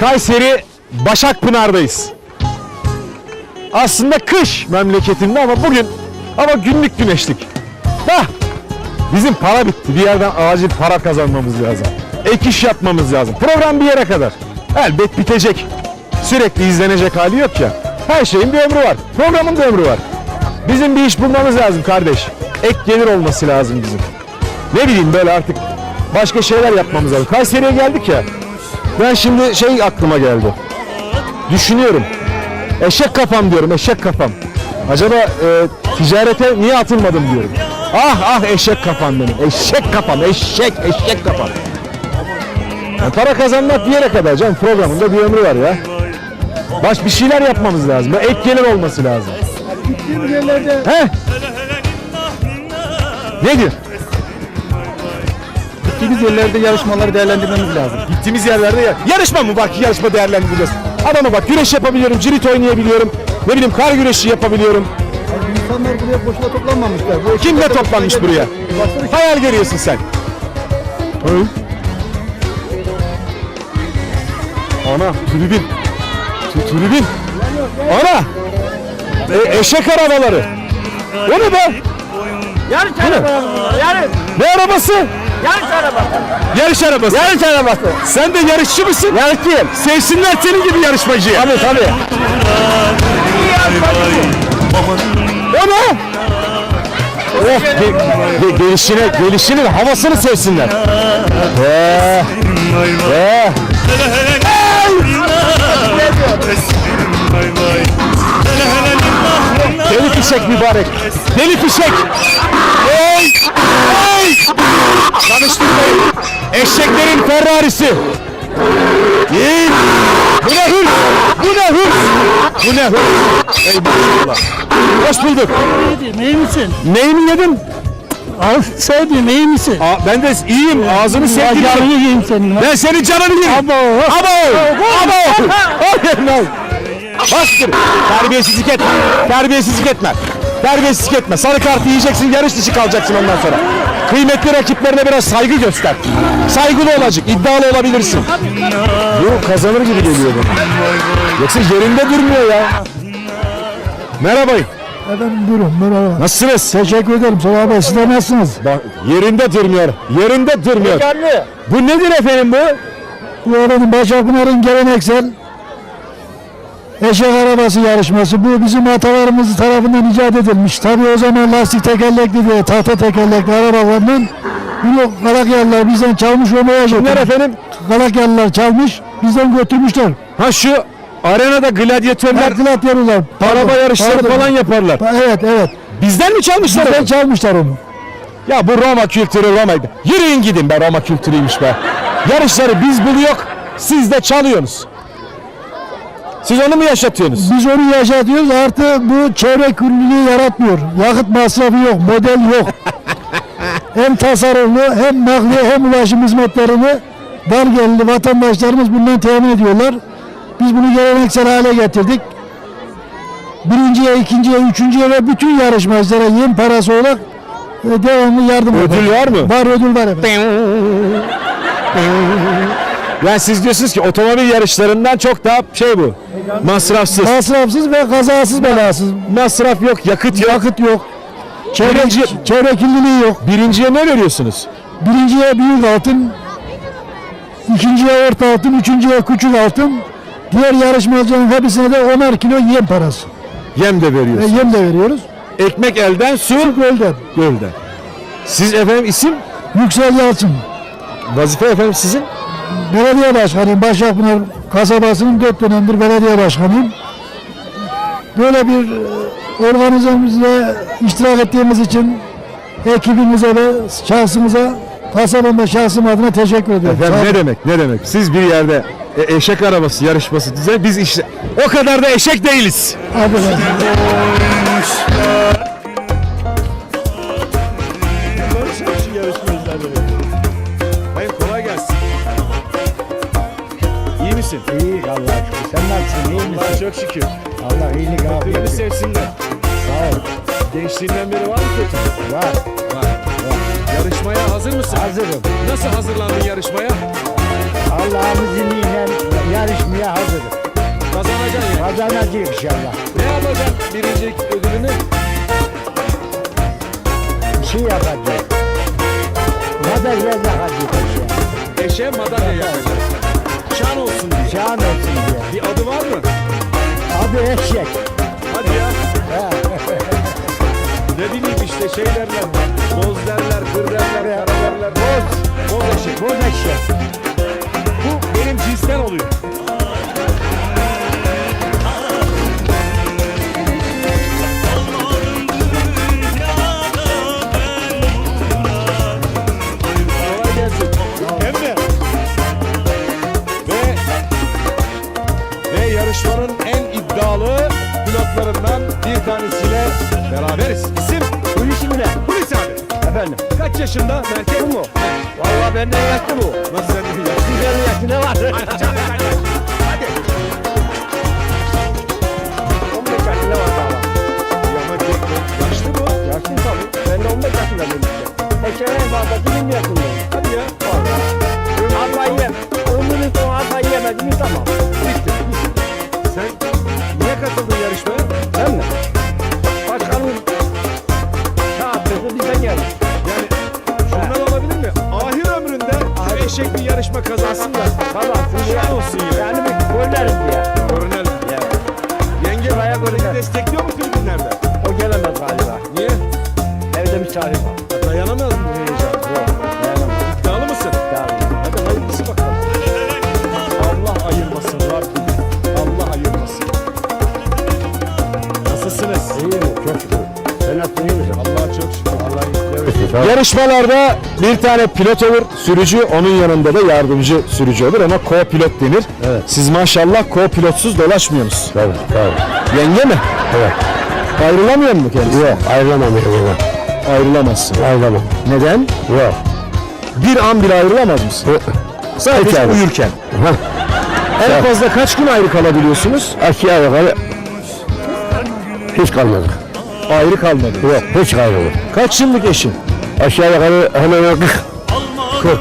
Kayseri Başakpınar'dayız. Aslında kış memleketimde ama bugün ama günlük güneşlik. Hah, bizim para bitti. Bir yerden acil para kazanmamız lazım. Ek iş yapmamız lazım. Program bir yere kadar. Elbet bitecek. Sürekli izlenecek hali yok ya. Her şeyin bir ömrü var. Programın da ömrü var. Bizim bir iş bulmamız lazım kardeş. Ek gelir olması lazım bizim. Ne bileyim böyle artık başka şeyler yapmamız lazım. Kayseri'ye geldik ya. Ben şimdi şey aklıma geldi. Düşünüyorum. Eşek kafam diyorum, eşek kafam. Acaba e, ticarete niye atılmadım diyorum. Ah ah eşek kafam benim. Eşek kafam, eşek, eşek kafam. Ya para kazanmak bir yere kadar canım. Programında bir ömrü var ya. Baş bir şeyler yapmamız lazım. Ek gelir olması lazım. He? Nedir? Gittiğimiz yerlerde yarışmaları değerlendirmemiz lazım. Gittiğimiz yerlerde ya. Yarışma mı bak yarışma değerlendireceğiz. Adama bak güreş yapabiliyorum, cirit oynayabiliyorum. Ne bileyim kar güreşi yapabiliyorum. İnsanlar buraya boşuna toplanmamışlar. Bu Kimle toplanmış buraya? Baksana Hayal görüyorsun sen. Ana tribün. Tu- Tribün. Ana. E, eşek arabaları. O ne be? Yarış Bu ne? arabası. Yarış. Ne arabası? Yarış arabası. Yarış arabası. Yarış arabası. Sen de yarışçı mısın? Yarışçıyım. Sevsinler senin gibi yarışmacıyı. Tabii tabii. O ne? Of, ge, ge, gelişine, gelişinin havasını sevsinler. Ee, ee. Deli fişek mübarek. Deli fişek. Ey! Ey! Tanıştırmayın. Eşeklerin Ferrari'si. İyi. Bu ne hırs? Bu ne hırs? Bu ne hırs? Ey maşallah. Hoş bulduk. İyi misin? Neyini yedin? Al sevdiğim iyi misin? Aa, ben de iyiyim. Ağzını Yarını sevdim. yiyeyim senin. Ben senin canını yerim. Abo. Abo. Abo. Hayır, Bastır. Terbiyesizlik etme. Terbiyesizlik etme. Terbiyesizlik etme. Sarı kartı yiyeceksin, yarış dışı kalacaksın ondan sonra. Kıymetli rakiplerine biraz saygı göster. Saygılı olacak, iddialı olabilirsin. Yok kazanır gibi geliyor bana. Yoksa yerinde durmuyor ya. Merhaba. Efendim buyurun merhaba. Nasılsınız? Teşekkür ederim. Sonra Bey siz de nasılsınız? Bak yerinde durmuyor. Yerinde durmuyor. Bu nedir efendim bu? Bu efendim Başakpınar'ın geleneksel eşek arabası yarışması. Bu bizim atalarımız tarafından icat edilmiş. Tabii o zaman lastik tekerlekli diye tahta tekerlekli arabalarından bunu Galakyalılar bizden çalmış Kimler götürmüş. efendim? Galakyalılar çalmış bizden götürmüşler. Ha şu arenada gladyatörler Gladyatörler. araba yarışları pardon. falan yaparlar. Evet evet. Bizden mi çalmışlar? Bizden çalmışlar onu. Ya bu Roma kültürü Roma'ydı. Yürüyün gidin be Roma kültürüymüş be. Yarışları biz buluyor, siz de çalıyorsunuz. Siz onu mu yaşatıyorsunuz? Biz onu yaşatıyoruz artı bu çevre kirliliği yaratmıyor. Yakıt masrafı yok, model yok. hem tasarruflu hem nakliye hem ulaşım hizmetlerini dar gelirli vatandaşlarımız bundan temin ediyorlar. Biz bunu geleneksel hale getirdik. Birinciye, ikinciye, üçüncüye ve bütün yarışmacılara yem parası olarak e, devamlı yardım Ödül var mı? Var ödül var efendim. Yani siz diyorsunuz ki otomobil yarışlarından çok daha şey bu. Masrafsız. Masrafsız ve kazasız belasız. Masraf yok, yakıt yok. Yakıt yok. Çevre, Birinci- çevre kirliliği yok. Birinciye ne veriyorsunuz? Birinciye büyük altın, ikinciye orta altın, üçüncüye küçük altın. Diğer yarışmacıların hepsine de 10'ar kilo yem parası. Yem de Ve veriyorsunuz. yem de veriyoruz. Ekmek elden, su Gölden. gölden. Siz efendim isim? Yüksel Yalçın. Vazife efendim sizin? Belediye başkanıyım. Başakpınar kasabasının dört dönemdir belediye başkanıyım. Böyle bir e, organizamızda iştirak ettiğimiz için ekibimize ve şahsımıza kasabamda şahsım adına teşekkür ediyorum. Efendim ne demek ne demek? Siz bir yerde e, eşek arabası yarışması düzen biz işte o kadar da eşek değiliz. Affedersin. İyi Allah şükür. Sen nasılsın? İyi misin? Allah çok şükür. Allah iyilik afiyet. sevsinler. Sağ ol. Gençliğinden beri var mı kötü? Var. Var. Yarışmaya hazır mısın? Hazırım. Nasıl hazırlandın yarışmaya? Allah'ın izniyle yarışmaya alacağız inşallah. Ne yapacaksın birinci ödülünü? Bir şey yapacağız. Madalya yakacağız. Eşe madalya yapacak. Şan olsun diye. Şan olsun diye. Bir adı var mı? Adı eşek. Hadi ya. ne bileyim işte şey derler. Boz derler, kır derler, kara derler. Boz. Boz eşek. Da eşek. Bu benim cinsten oluyor. Pilotlarından bir tanesiyle beraberiz. İsim? Hulusi mi ne? Hulusi abi. Efendim. Kaç yaşında? Erkek Bu mu? Valla benden yaşlı bu. Nasıl senden yaşlı? Güzel yaşlı ne var? Hadi. Koyacağız. destekliyor mu tribünlerde? O gelemez galiba. Niye? Evde misafir var. Dayanamaz mı bu heyecan? Yok. Dayanamaz. İddialı mısın? Dayanamaz. Hadi hayırlısı bakalım. Allah ayırmasın Rabbim. Allah ayırmasın. Nasılsınız? İyi mi? Çok şükür. Sen nasılsın iyi misin? Allah'a çok şükür. Allah Yarışmalarda bir tane pilot olur sürücü, onun yanında da yardımcı sürücü olur ama co-pilot denir. Evet. Siz maşallah co-pilotsuz dolaşmıyorsunuz. Tabii tabii. Yenge mi? Evet. Ayrılamıyor mu kendisi? Yok ayrılamam yok. Ayrılamazsın. Ayrılamam. Neden? Yok. Bir an bile ayrılamaz mısın? Sadece Peki abi. uyurken. En fazla kaç gün ayrı kalabiliyorsunuz? Aşağı yukarı hiç kalmadık. Ayrı kalmadı. Yok hiç kalmadık. Kaç yıllık eşin? Aşağı yukarı hemen hemen 40. 40.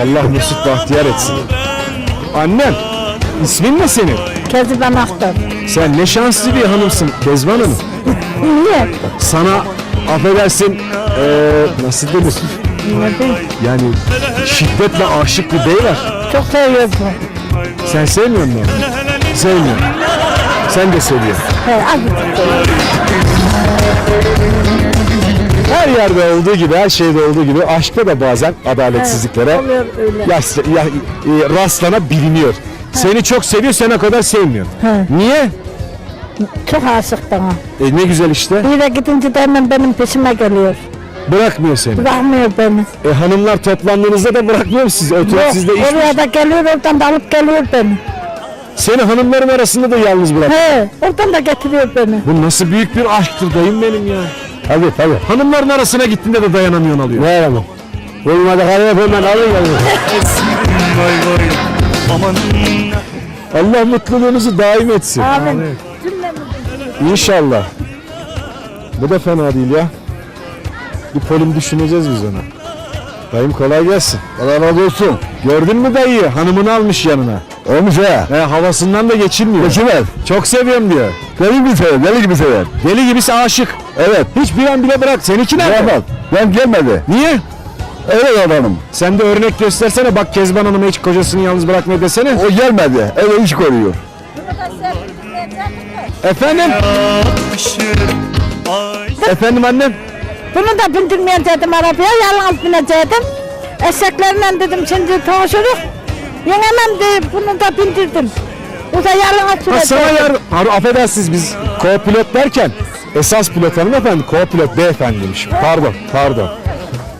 Allah mesut bahtiyar etsin. Annem, ismin ne senin? Kezban Aktar. Sen ne şanslı bir hanımsın Kezban Hanım. Niye? Sana affedersin eee nasıl denir? Yani şiddetle aşık bir bey var. Çok seviyorsun. Sen sevmiyor musun? Sevmiyorum. Sen de seviyorsun. He, azıcık seviyorum. Her yerde olduğu gibi, her şeyde olduğu gibi aşkta da bazen adaletsizliklere Oluyor öyle. ya- e, rastlanabiliyor. Seni çok seviyor, sen o kadar sevmiyor. He. Niye? Çok aşık bana. E ne güzel işte. Bir de gidince de hemen benim peşime geliyor. Bırakmıyor seni. Bırakmıyor beni. E hanımlar toplandığınızda da bırakmıyor mu sizi? Oturup Yok, sizde iş oraya da geliyor, oradan da alıp geliyor beni. Seni hanımların arasında da yalnız bırak. He, oradan da getiriyor beni. Bu nasıl büyük bir aşktır dayım benim ya. Tabii tabii. Hanımların arasına gittiğinde de dayanamıyorsun alıyor. Ne yaramam. Olmadı kalıyor hemen alın geliyor. Allah mutluluğunuzu daim etsin. Amin. İnşallah. Bu da fena değil ya. Bir polim düşüneceğiz biz ona. Dayım kolay gelsin. Allah razı olsun. Gördün mü dayıyı? Hanımını almış yanına. Olmuş ha. He, havasından da geçilmiyor. Geçiver. Çok seviyorum diyor. Deli gibi sever, deli gibi sever. Deli gibisi aşık. Evet. Hiç bir an bile bırak. Seninki nerede? Yapmaz. Ben gelmedi. Niye? Öyle adamım. Sen de örnek göstersene. Bak Kezban Hanım'a hiç kocasını yalnız bırakmıyor desene. O gelmedi. Eve iş koruyor. Efendim? Efendim annem? Bunu da bindirmeyecektim arabaya, yalnız binecektim. Eşeklerle dedim şimdi tanışırız. Yenemem de bunu da bindirdim. Bu da yalnız Ha sana sürecek. yar... Har- affedersiniz biz co-pilot derken esas pilot hanımefendi co-pilot beyefendiymiş. Pardon, pardon.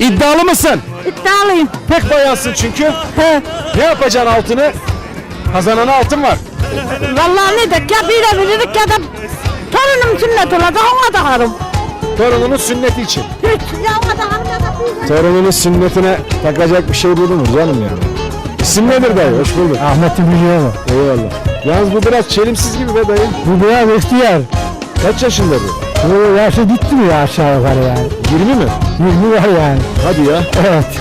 İddialı mısın? İddialıyım. Pek bayansın çünkü. He. Ne yapacaksın altını? Kazanana altın var. Vallahi ne dek ya bir veririk ya da torunum sünnet olacak ona takarım. Torununun sünneti için. Hiç ya ona takarım ya da bir Torununun sünnetine takacak bir şey bulunur canım yani. İsim nedir dayı? Hoş bulduk. Ahmet'in biliyor. Eyvallah. Yalnız bu biraz çelimsiz gibi be dayı. Bu biraz ihtiyar. Kaç yaşında bu? Bu yaşı gitti mi ya aşağı yukarı yani? 20 mi? 20 var yani. Hadi ya. Evet.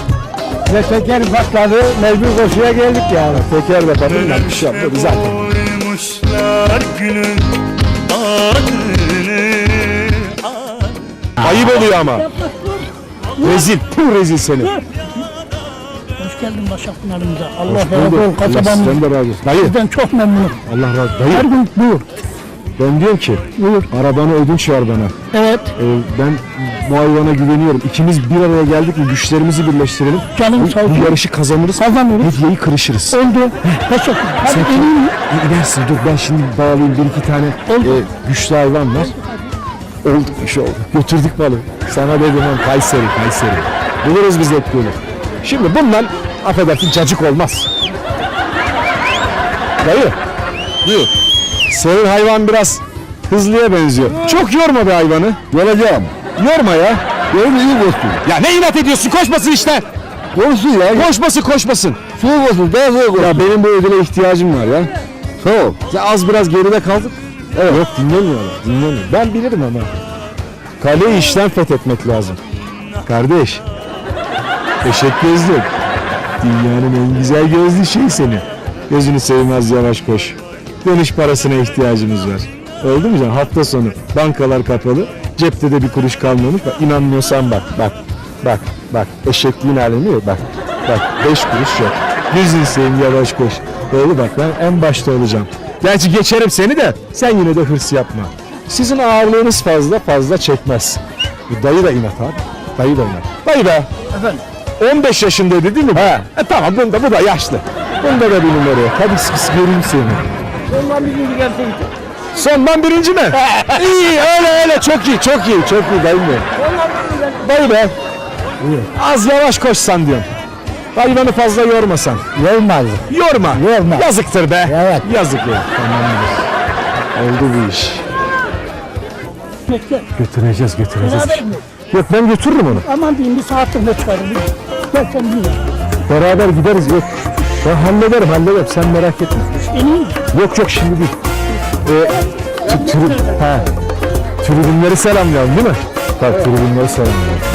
Ve teker patladı, mecbur koşuya geldik yani. Teker de patladı. Bir şey yapmadı zaten. Günün Ayıp oluyor ama. Rezil. Puh rezil seni. Hoş geldin Başakpınar'ımıza. Allah razı olsun. Kasabamız. sizden de razı olsun. Dayı. Sizden çok memnunum. Allah razı olsun. Her gün buyur. Ben diyorum ki. Buyur. Arabanı ödünç ver bana. Evet. Ee, ben bu hayvana güveniyorum. İkimiz bir araya geldik mi güçlerimizi birleştirelim. Canım Bu, sağ olsun. bu yarışı kazanırız. Kazanırız. Hediyeyi kırışırız. Oldu. Teşekkür Sen? İ- inersin dur ben şimdi bağlayayım bir iki tane e, güçlü hayvan var. Oldu iş oldu. Götürdük balı. Sana dedim ben Kayseri Kayseri. Buluruz biz hep yolu. Şimdi bundan affedersin cacık olmaz. Dayı. Buyur. Senin hayvan biraz hızlıya benziyor. Çok yorma be hayvanı. Yoracağım. Yorma ya. Benim iyi koşsun. Ya ne inat ediyorsun? Koşmasın işte. Koşsun ya. Koşmasın koşmasın. Soğuk olsun daha soğuk olsun. Ya benim bu ödüle ihtiyacım var ya. Ol. Ya az biraz geride kaldık. Evet. Yok dinlemiyorlar. Dinlemiyor. Ben bilirim ama. Kaleyi işten fethetmek lazım. Kardeş. Eşek gözlü. Dünyanın en güzel gözlü şey seni. Gözünü sevmez yavaş koş. Dönüş parasına ihtiyacımız var. Oldu mu canım? Hafta sonu bankalar kapalı. Cepte de bir kuruş kalmamış. Bak inanmıyorsan bak bak. Bak bak eşekliğin halini yok bak. Bak beş kuruş yok. Gözünü seveyim yavaş koş. Oldu bak ben en başta olacağım. Gerçi geçerim seni de sen yine de hırs yapma. Sizin ağırlığınız fazla fazla çekmez. Bu dayı da inat abi. Dayı da inat. Dayı be. Efendim. 15 yaşındaydı değil mi? He. E, tamam bunda bu da yaşlı. Bunda da yok. Hadi sık sık göreyim seni. Ondan bir gün gelseydi. Sondan birinci mi? iyi öyle öyle çok iyi çok iyi çok iyi dayı be. Dayı be. Az yavaş koşsan diyorum. Hayvanı fazla yormasan. Yormaz. Yorma. Yorma. Yazıktır be. Evet. Yazık ya. Tamamdır. Oldu bu iş. Bekle. Götüreceğiz götüreceğiz. Beraber mi? Yok ben götürürüm onu. Aman diyeyim bir saattir ne çıkarım. Gel sen dinle. Beraber gideriz yok. Ben hallederim hallederim sen merak etme. Yok yok şimdi değil. Ee, tribün, ha. Tribünleri selamlayalım değil mi? Bak tribünleri selamlayalım.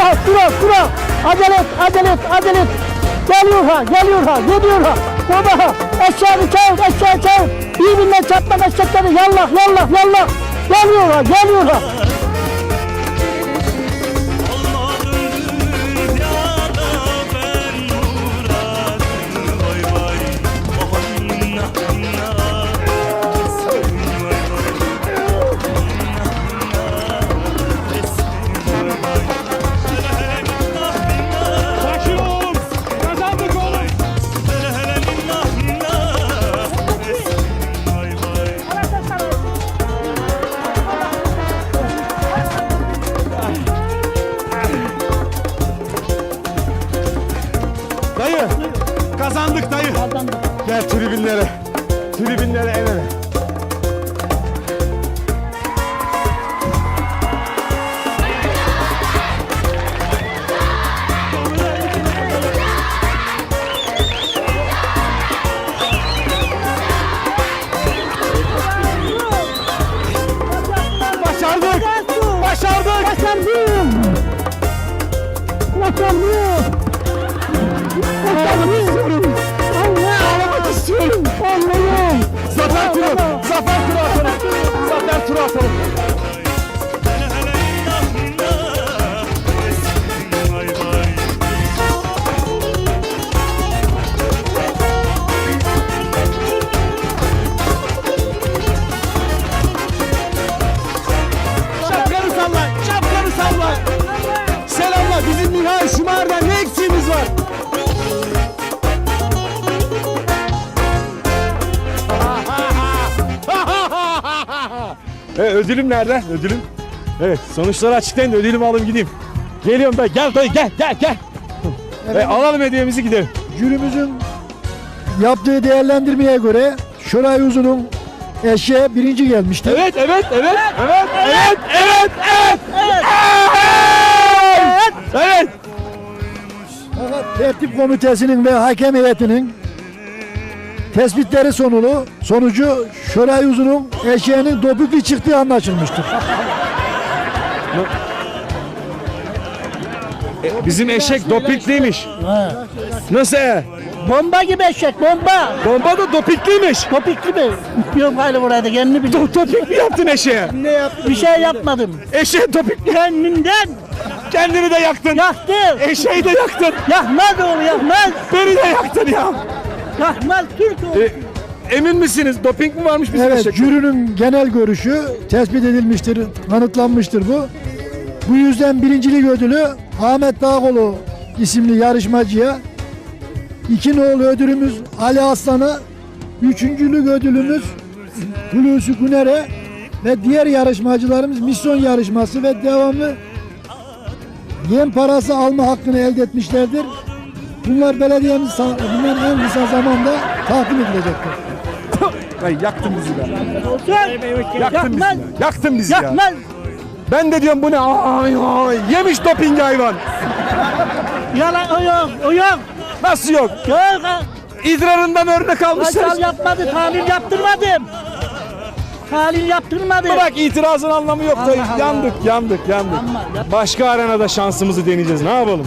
Sıra sıra sıra. Acele et acele. Geliyor ha geliyor ha geliyor ha. Baba ha eşeğini çağır eşeği çağır. Birbirine çarpman eşekleri yallah yallah yallah. Geliyor ha geliyor ha. Zafer turu atalım. Zafer turu atalım. Evet, ödülüm nerede? Ödülüm. Evet sonuçları açıklayın da ödülümü alayım gideyim. Geliyorum dayı gel dayı gel gel gel. Evet, alalım hediyemizi gidelim. Jürimizin yaptığı değerlendirmeye göre Şoray Uzun'un eşeğe birinci gelmişti. Evet evet evet evet evet evet evet evet evet Fakat tertip komitesinin ve hakem heyetinin tespitleri sonulu sonucu Şoray Uzun'un eşeğinin dopuklu çıktığı anlaşılmıştır. Bizim eşek dopikliymiş. Nasıl? e? Bomba gibi eşek bomba. Bomba da dopikliymiş. Topikli mi? Yok hala burada kendini biliyor. Topik mi yaptın eşeğe? Ne yaptın? Bir şey yapmadım. Eşeğe topik Kendinden kendini de yaktın. yaktı. Eşeği de yaktın. Yakmaz oğlum yakmaz. Beni de yaktın ya. Yakmaz Türk oğlum. E, emin misiniz? Doping mi varmış bizim Evet, eşekte? jürinin genel görüşü tespit edilmiştir, kanıtlanmıştır bu. Bu yüzden birincilik ödülü Ahmet Dağkolu isimli yarışmacıya, iki nolu ödülümüz Ali Aslan'a, üçüncülük ödülümüz Hulusi Güner'e ve diğer yarışmacılarımız misyon yarışması ve devamlı yem parası alma hakkını elde etmişlerdir. Bunlar belediyemiz bunlar en kısa zamanda takdim edilecektir. Ay, yaktın bizi be. Yaktın bizi. Yakmaz. be. Yaktın bizi ya. Yakmaz. Ben de diyorum bu ne? Ay, ay, yemiş doping hayvan. Yalan o yok. O yok. Nasıl yok? Yok. İdrarından örnek almışsınız. yapmadı. Talim yaptırmadım. Talim yaptırmadım. Bırak itirazın anlamı yok. dayı. Allah. Yandık, yandık, yandık. Yap- Başka arenada şansımızı deneyeceğiz. Ne yapalım?